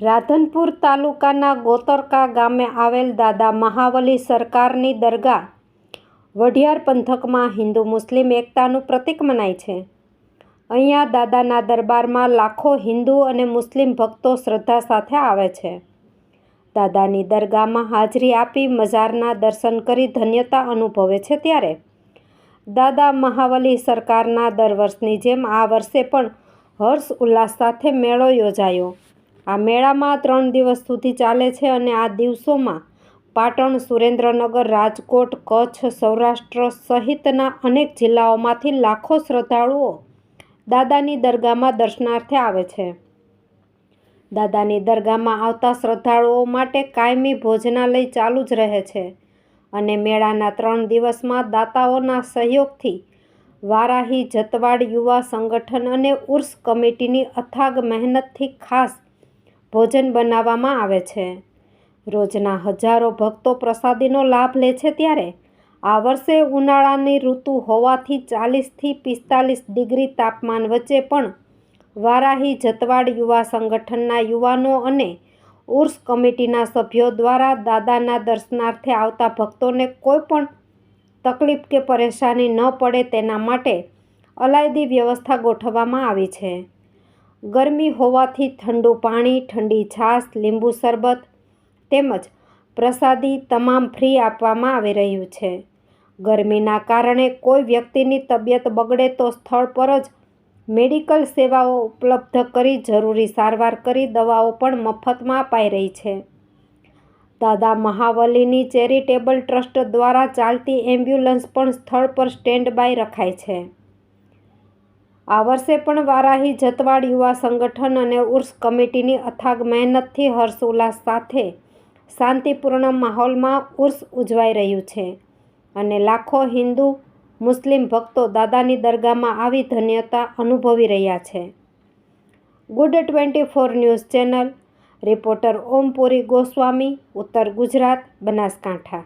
રાધનપુર તાલુકાના ગોતરકા ગામે આવેલ દાદા મહાવલી સરકારની દરગાહ વઢિયાર પંથકમાં હિન્દુ મુસ્લિમ એકતાનું પ્રતીક મનાય છે. અહીંયા દાદાના દરબારમાં લાખો હિન્દુ અને મુસ્લિમ ભક્તો શ્રદ્ધા સાથે આવે છે. દાદાની દરગાહમાં હાજરી આપી મઝારના દર્શન કરી ધન્યતા અનુભવે છે ત્યારે. દાદા મહાવલી સરકારના દર વર્ષની જેમ આ વર્ષે પણ હર્ષ ઉલ્લાસ સાથે મેળો યોજાયો. આ મેળામાં ત્રણ દિવસ સુધી ચાલે છે અને આ દિવસોમાં પાટણ, સુરેન્દ્રનગર, રાજકોટ, કચ્છ, સૌરાષ્ટ્ર સહિતના અનેક જિલ્લાઓમાંથી લાખો શ્રદ્ધાળુઓ દાદાની દરગાહમાં દર્શનાર્થે આવે છે. દાદાની દરગાહમાં આવતા શ્રદ્ધાળુઓ માટે કાયમી ભોજનાલય ચાલુ જ રહે છે અને મેળાના ત્રણ દિવસમાં દાતાઓના સહયોગથી વારાહી જતવાડ યુવા સંગઠન અને ઉર્સ કમિટીની અથાગ મહેનતથી ખાસ ભોજન બનાવવામાં આવે છે. રોજના હજારો ભક્તો પ્રસાદીનો લાભ લે છે ત્યારે આ વર્ષે ઉનાળાની ઋતુ હોવાથી ચાલીસથી પિસ્તાલીસ ડિગ્રી તાપમાન વચ્ચે પણ વારાહી જતવાડ યુવા સંગઠનના યુવાનો અને ઉર્સ કમિટીના સભ્યો દ્વારા દાદાના દર્શનાર્થે આવતા ભક્તોને કોઈ પણ તકલીફ કે પરેશાની ન પડે તેના માટે અલાયદી વ્યવસ્થા ગોઠવવામાં આવી છે. ગરમી હોવાથી ઠંડુ પાણી, ઠંડી છાશ, લીંબુ શરબત તેમજ પ્રસાદી તમામ ફ્રી આપવામાં આવી રહ્યું છે. ગરમીના કારણે કોઈ વ્યક્તિની તબિયત બગડે તો સ્થળ પર જ મેડિકલ સેવાઓ ઉપલબ્ધ કરી જરૂરી સારવાર કરી દવાઓ પણ મફતમાં અપાઈ રહી છે. દાદા મહાવલીની ચેરિટેબલ ટ્રસ્ટ દ્વારા ચાલતી એમ્બ્યુલન્સ પણ સ્થળ પર સ્ટેન્ડ બાય રખાય છે. આ વર્ષે પણ વારાહી જતવાડ યુવા સંગઠન અને ઉર્સ કમિટીની અથાગ મહેનતથી હર્ષોલ્લાસ સાથે શાંતિપૂર્ણ માહોલમાં ઉર્સ ઉજવાઈ રહ્યું છે અને લાખો હિન્દુ, મુસ્લિમ ભક્તો દાદાની દરગાહમાં આવી ધન્યતા અનુભવી રહ્યા છે. Good twenty four news channel, reporter Ompuri Goswami, ઉત્તર ગુજરાત, બનાસકાંઠા.